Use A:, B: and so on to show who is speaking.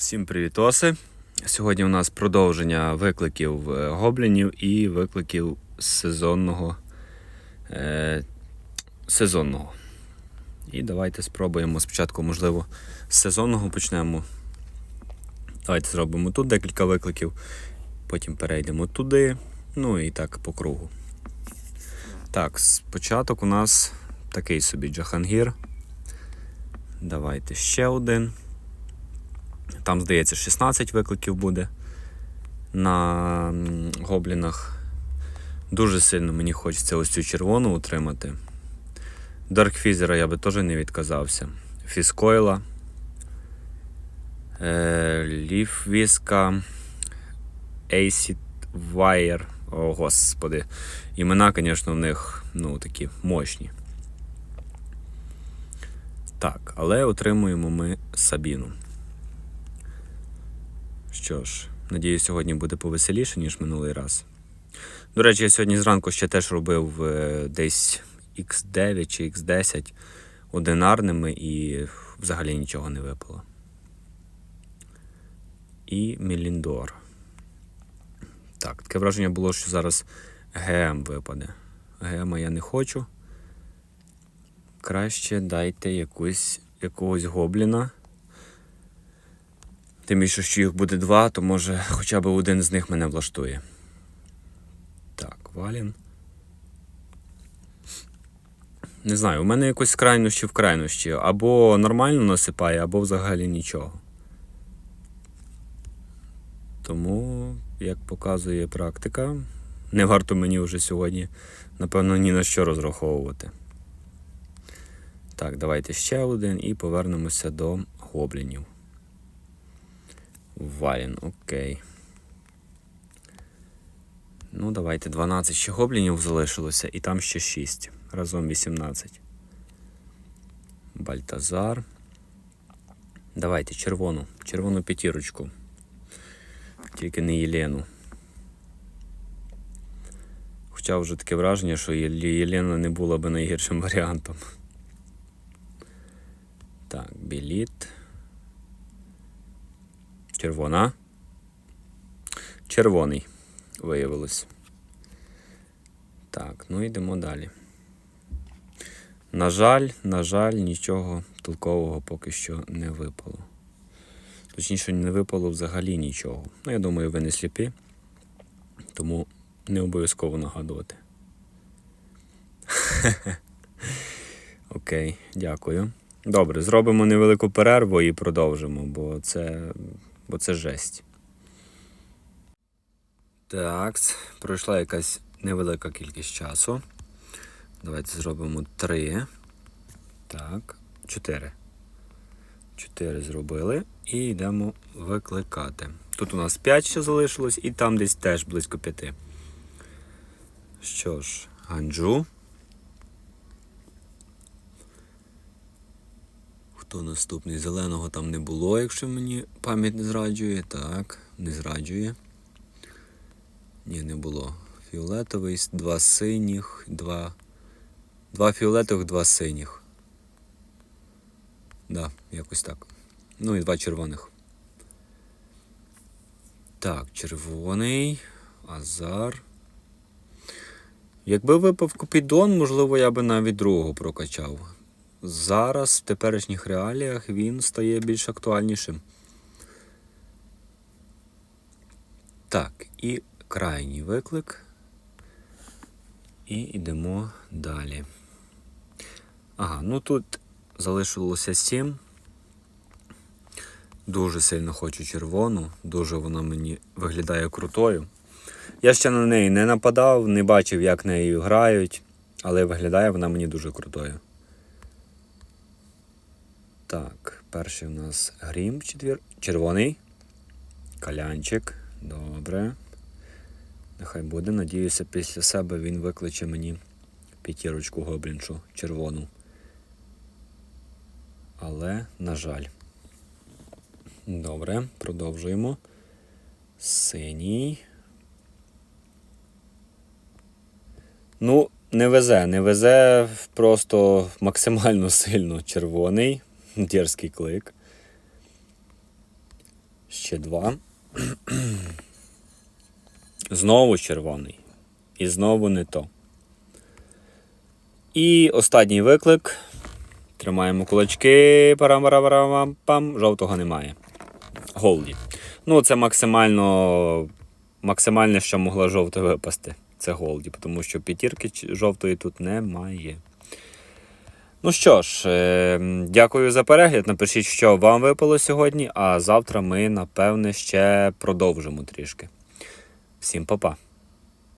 A: Всім привітоси! Сьогодні у нас продовження викликів е, гоблінів і викликів сезонного. Е, сезонного. І давайте спробуємо спочатку, можливо, з сезонного почнемо. Давайте зробимо тут декілька викликів, потім перейдемо туди, ну і так по кругу. Так, спочаток у нас такий собі Джахангір. Давайте ще один. Там, здається, 16 викликів буде на гоблінах. Дуже сильно мені хочеться ось цю червону утримати. Даркфізера я би теж не відказався. Фіскойла. Е, Ліфвіска. Acid Wire. О, господи. Імена, звісно, в них ну, такі мощні. Так, але отримуємо ми Сабіну. Що ж, надіюсь, сьогодні буде повеселіше, ніж минулий раз. До речі, я сьогодні зранку ще теж робив е, десь X9 чи X10 одинарними і взагалі нічого не випало. І Меліндор. Так, таке враження було, що зараз ГМ випаде. ГМ я не хочу. Краще дайте якусь, якогось гобліна. Тим більше, що їх буде два, то може хоча б один з них мене влаштує. Так, валін. Не знаю, у мене якось крайнощі в крайнощі. Або нормально насипає, або взагалі нічого. Тому, як показує практика, не варто мені вже сьогодні, напевно, ні на що розраховувати. Так, давайте ще один і повернемося до гоблінів. Валін, окей. Ну, давайте 12 ще гоблінів залишилося, і там ще 6. Разом 18. Бальтазар. Давайте червону. Червону п'ятірочку. Тільки не Єлену. Хоча вже таке враження, що Єлена не була би найгіршим варіантом. Так, біліт. Червона. Червоний виявилось. Так, ну йдемо далі. На жаль, на жаль, нічого толкового поки що не випало. Точніше, не випало взагалі нічого. Ну, я думаю, ви не сліпі, тому не обов'язково нагадувати. Окей, дякую. Добре, зробимо невелику перерву і продовжимо, бо це, бо це жесть. Так, пройшла якась невелика кількість часу. Давайте зробимо три. Так, чотири. Чотири зробили і йдемо викликати. Тут у нас 5 ще залишилось, і там десь теж близько п'яти. Що ж, ганджу. Хто наступний? Зеленого там не було, якщо мені пам'ять не зраджує. Так, не зраджує. Ні, не було. Фіолетовий, два синіх, два. Два фіолетових, два синіх. Да, якось так. Ну і два червоних. Так, червоний. Азар. Якби випав Купідон, можливо, я би навіть другого прокачав. Зараз, в теперішніх реаліях, він стає більш актуальнішим. Так, і крайній виклик. І йдемо далі. Ага, ну тут залишилося 7. Дуже сильно хочу червону, дуже вона мені виглядає крутою. Я ще на неї не нападав, не бачив, як нею грають, але виглядає вона мені дуже крутою. Так, перший у нас грім четвір... червоний. Калянчик. Добре. Нехай буде. Надіюся, після себе він викличе мені п'ятірочку гобліншу червону. Але, на жаль. Добре, продовжуємо. Синій. Ну, не везе, не везе просто максимально сильно червоний. Дерзкий клик. Ще два. Знову червоний. І знову не то. І останній виклик. Тримаємо кулачки. Парам-парам-парам-пам. Жовтого немає. Голді. Ну, це максимально. Максимальне, що могло жовте випасти. Це голді, тому що п'ятірки жовтої тут немає. Ну що ж, е, дякую за перегляд. Напишіть, що вам випало сьогодні, а завтра ми, напевне, ще продовжимо трішки. Всім па-па.